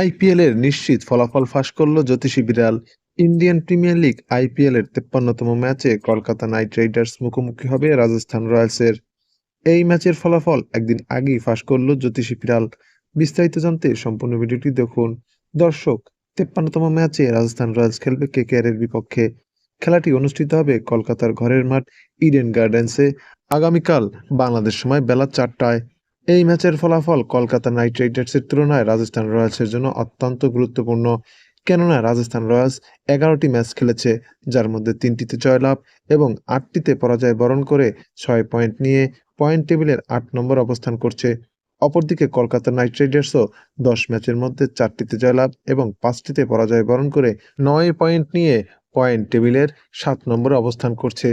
IPL এর নিশ্চিত ফলাফল ফাঁস করল জ্যোতিষী বিড়াল। ইন্ডিয়ান প্রিমিয়ার লিগ আইপিএল এর তেপ্পান্নতম ম্যাচে কলকাতা নাইট রাইডার্স মুখোমুখি হবে রাজস্থান রয়্যালসের। এই ম্যাচের ফলাফল একদিন আগেই ফাঁস করল জ্যোতিষী বিড়াল। বিস্তারিত জানতে সম্পূর্ণ ভিডিওটি দেখুন। দর্শক, তেপ্পান্নতম ম্যাচে রাজস্থান রয়্যালস খেলবে কেকেআর এর বিপক্ষে। খেলাটি অনুষ্ঠিত হবে কলকাতার ঘরের মাঠ ইডেন গার্ডেন্সে। আগামীকাল বাংলাদেশ সময় বেলা চারটায়। এই ম্যাচের ফলাফল কলকাতা নাইট রাইডার্সের তুলনায় রাজস্থান রয়্যালসের জন্য অত্যন্ত গুরুত্বপূর্ণ। কেননা রাজস্থান রয়্যালস এগারোটি ম্যাচ খেলেছে, যার মধ্যে তিনটিতে জয়লাভ এবং আটটিতে পরাজয় বরণ করে ছয় পয়েন্ট নিয়ে পয়েন্ট টেবিলের আট নম্বর অবস্থান করছে। অপরদিকে কলকাতা নাইট রাইডার্সও দশ ম্যাচের মধ্যে চারটিতে জয়লাভ এবং পাঁচটিতে পরাজয় বরণ করে নয় পয়েন্ট নিয়ে পয়েন্ট টেবিলের সাত নম্বরে অবস্থান করছে।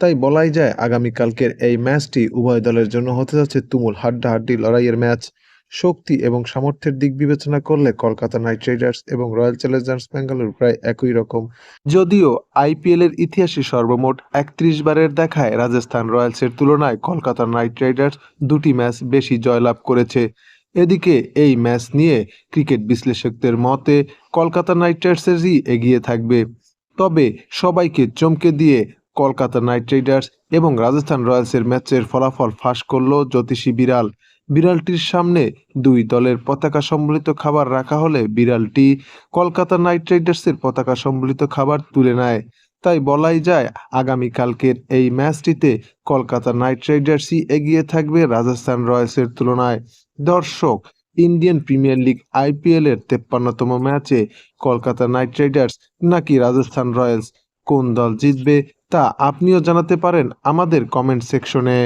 তাই বলাই যায় আগামীকালকের এই ম্যাচটি উভয় দলের জন্য হতে যাচ্ছে তুমুল হাড্ডাহাড্ডি লড়াইয়ের ম্যাচ। শক্তি এবং সামর্থ্যের দিক বিবেচনা করলে কলকাতা নাইট রাইডার্স এবং রয়্যাল চ্যালেঞ্জার্স ব্যাঙ্গালোর প্রায় একই রকম। যদিও আইপিএল এর ইতিহাসে সর্বমোট একত্রিশ বারের দেখায় রাজস্থান রয়্যালসের তুলনায় কলকাতা নাইট রাইডার্স দুটি ম্যাচ বেশি জয়লাভ করেছে। এদিকে এই ম্যাচ নিয়ে ক্রিকেট বিশ্লেষকদের মতে কলকাতা নাইট রাইডার্সেরই এগিয়ে থাকবে। তবে সবাইকে চমকে দিয়ে কলকাতা নাইট রাইডার্স এবং রাজস্থান রয়্যালসের ম্যাচের ফলাফল ফাঁস করল জ্যোতিষী বিড়াল। বিড়ালটির সামনে দুই দলের পতাকা সম্বলিত খাবার রাখা হলে বিড়ালটি কলকাতা নাইট রাইডার্সের পতাকা সম্বলিত খাবার তুলে নেয়। তাই বলাই যায়, আগামীকালকের এই ম্যাচটিতে কলকাতা নাইট রাইডার্সই এগিয়ে থাকবে রাজস্থান রয়্যালসের তুলনায়। দর্শক, ইন্ডিয়ান প্রিমিয়ার লিগ আইপিএল এর তেপ্পান্নতম ম্যাচে কলকাতা নাইট রাইডার্স নাকি রাজস্থান রয়্যালস কোন দল জিতবে তা আপনিও জানাতে পারেন আমাদের কমেন্ট সেকশনে